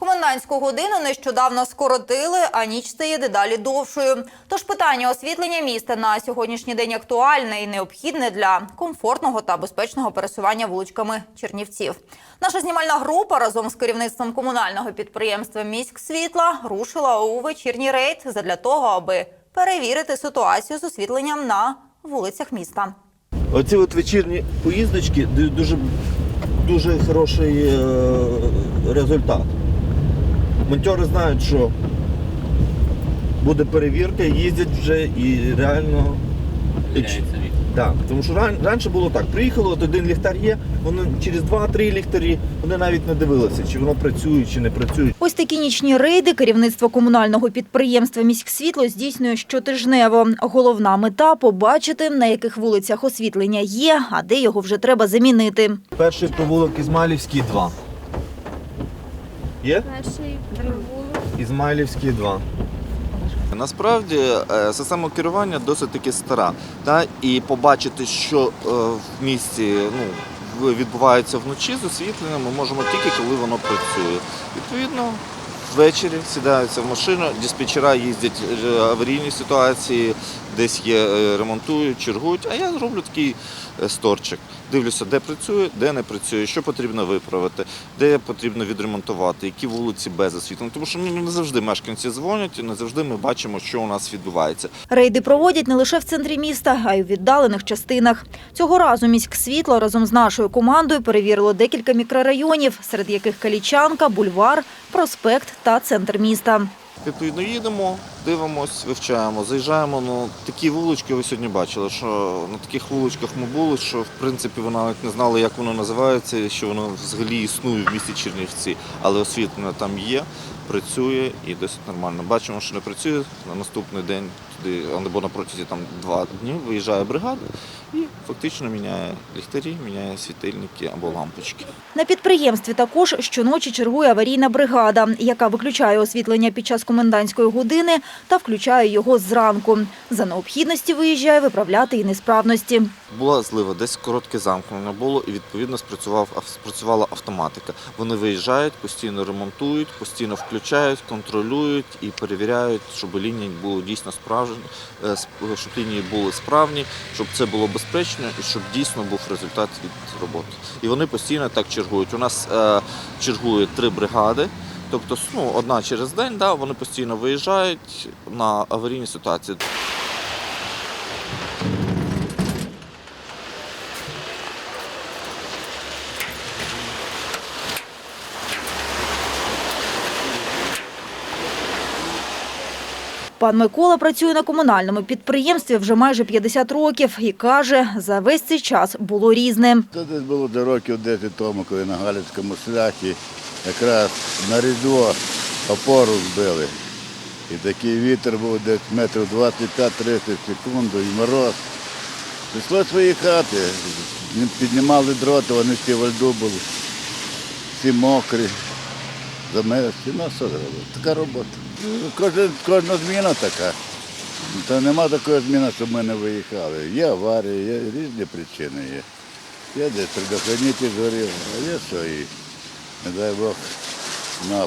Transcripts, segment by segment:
Комендантську годину нещодавно скоротили, а ніч стає дедалі довшою. Тож питання освітлення міста на сьогоднішній день актуальне і необхідне для комфортного та безпечного пересування вуличками Чернівців. Наша знімальна група разом з керівництвом комунального підприємства Міськ світла рушила у вечірній рейд задля того, аби перевірити ситуацію з освітленням на вулицях міста. Оці от вечірні поїздочки дуже, дуже хороший е, результат. Монтери знають, що буде перевірка, їздять вже і реально. Так, тому що ран- раніше було так, приїхало, от один ліхтар є, вони через 2-3 ліхтарі вони навіть не дивилися, чи воно працює, чи не працює. Ось такі нічні рейди керівництво комунального підприємства «Міськсвітло» здійснює щотижнево. Головна мета – побачити, на яких вулицях освітлення є, а де його вже треба замінити. Перший провулок Ізмайлівський 2. Є? Перший провулок. Ізмайлівський 2. Насправді е, система керування досить таки стара. Та, і побачити, що е, в місті ну, відбувається вночі з освітленням, ми можемо тільки коли воно працює. Відповідно, ввечері сідаються в машину, диспетчера їздять е, аварійні ситуації, десь є, е, ремонтують, чергують. А я зроблю такий е, сторчик. Дивлюся, де працює, де не працює, що потрібно виправити, де потрібно відремонтувати, які вулиці без освітлення. Тому що не завжди мешканці дзвонять, і не завжди ми бачимо, що у нас відбувається. Рейди проводять не лише в центрі міста, а й у віддалених частинах. Цього разу «Міськсвітло» разом з нашою командою перевірило декілька мікрорайонів, серед яких Калічанка, Бульвар, Проспект та центр міста. Відповідно, їдемо, дивимось, вивчаємо, заїжджаємо. Ну такі вулички ви сьогодні бачили, що на таких вуличках ми були, що в принципі ви навіть не знали, як воно називається, що воно взагалі існує в місті Чернівці. Але освітлення там є, працює і досить нормально. Бачимо, що не працює на наступний день туди, або на протязі там два дні виїжджає бригада і фактично міняє ліхтарі, міняє світильники або лампочки. На підприємстві також щоночі чергує аварійна бригада, яка виключає освітлення під час комендантської години та включає його зранку. За необхідності виїжджає виправляти і несправності. Була злива, десь коротке замкнення було, і відповідно спрацював спрацювала автоматика. Вони виїжджають, постійно ремонтують, постійно включають, контролюють і перевіряють, щоб лінії були дійсно справжні, е, щоб лінії були справні, щоб це було безпечно і щоб дійсно був результат від роботи. І вони постійно так чергують. У нас е, чергує три бригади. Тобто ну, одна через день, да, вони постійно виїжджають на аварійні ситуації. Пан Микола працює на комунальному підприємстві вже майже 50 років і каже, за весь цей час було різне. Це десь було до років 10 тому, коли на Галицькому шляхі якраз на Різдво опору збили. І такий вітер був десь метрів 25-30 секунду і мороз. Пішло свої хати, піднімали дроти, вони всі во льду були, всі мокрі, замерзли. Ну, що зробити? Така робота. Кожна, кожна зміна така. Та нема такої зміни, щоб ми не виїхали. Є аварії, є різні причини є. Є десь предохранитель згорів, а є що і, не дай Бог, на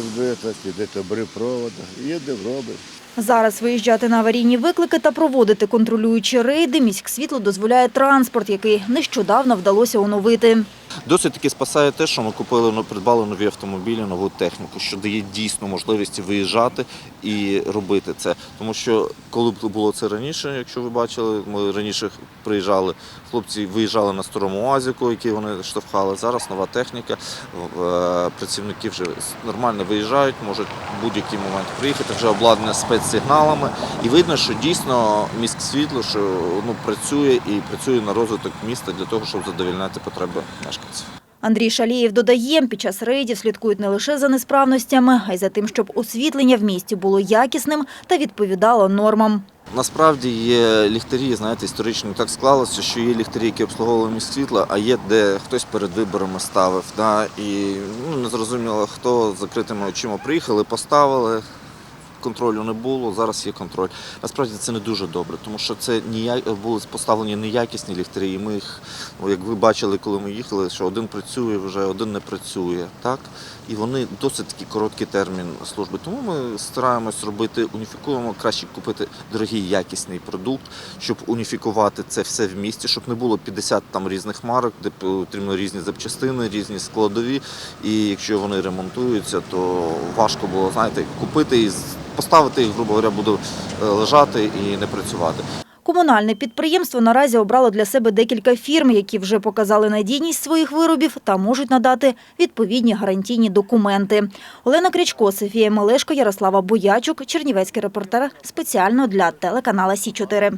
збита, чи десь обрив провода. Їде, робить. Зараз виїжджати на аварійні виклики та проводити контролюючі рейди міськсвітло дозволяє транспорт, який нещодавно вдалося оновити. Досить таки спасає те, що ми купили, ну, придбали нові автомобілі, нову техніку, що дає дійсно можливість виїжджати і робити це. Тому що коли б було це раніше, якщо ви бачили, ми раніше приїжджали, хлопці виїжджали на старому УАЗіку, який вони штовхали. Зараз нова техніка, е, працівники вже нормально виїжджають, можуть в будь-який момент приїхати, вже обладнане спецсигналами. І видно, що дійсно міськ світло, що ну, працює і працює на розвиток міста для того, щоб задовольняти потреби мешканців. Андрій Шалієв додає, під час рейдів слідкують не лише за несправностями, а й за тим, щоб освітлення в місті було якісним та відповідало нормам. Насправді є ліхтарі, знаєте, історично так склалося, що є ліхтарі, які обслуговували міст світла, а є де хтось перед виборами ставив. Да? І ну, не зрозуміло, хто з закритими очима приїхали, поставили, контролю не було, зараз є контроль. Насправді це не дуже добре, тому що це ніяк були поставлені неякісні ліхтарі. І ми їх, ну, як ви бачили, коли ми їхали, що один працює вже, один не працює. Так? І вони досить такий короткий термін служби. Тому ми стараємось робити, уніфікуємо, краще купити дорогий якісний продукт, щоб уніфікувати це все в місті, щоб не було 50 там різних марок, де потрібно різні запчастини, різні складові. І якщо вони ремонтуються, то важко було знаєте, купити і поставити їх, грубо говоря, буде е, лежати і не працювати. Комунальне підприємство наразі обрало для себе декілька фірм, які вже показали надійність своїх виробів та можуть надати відповідні гарантійні документи. Олена Крячко, Софія Мелешко, Ярослава Боячук, Чернівецький репортер спеціально для телеканала Сі 4